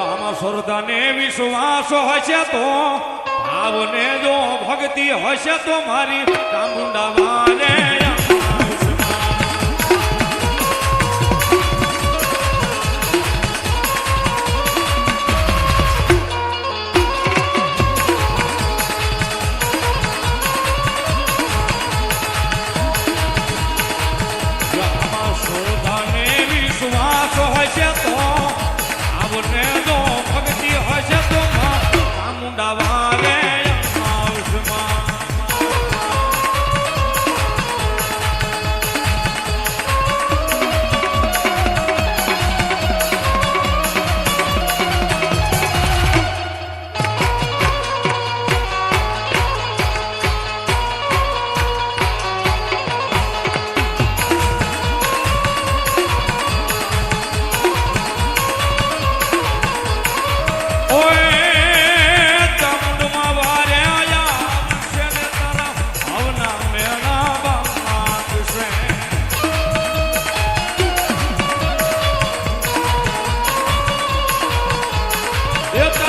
આમાં શ્રદ્ધાને વિશ્વાસ હશે તો ભાવને જો ભક્તિ હશે તો મારી ચામુંડા વારે Yep.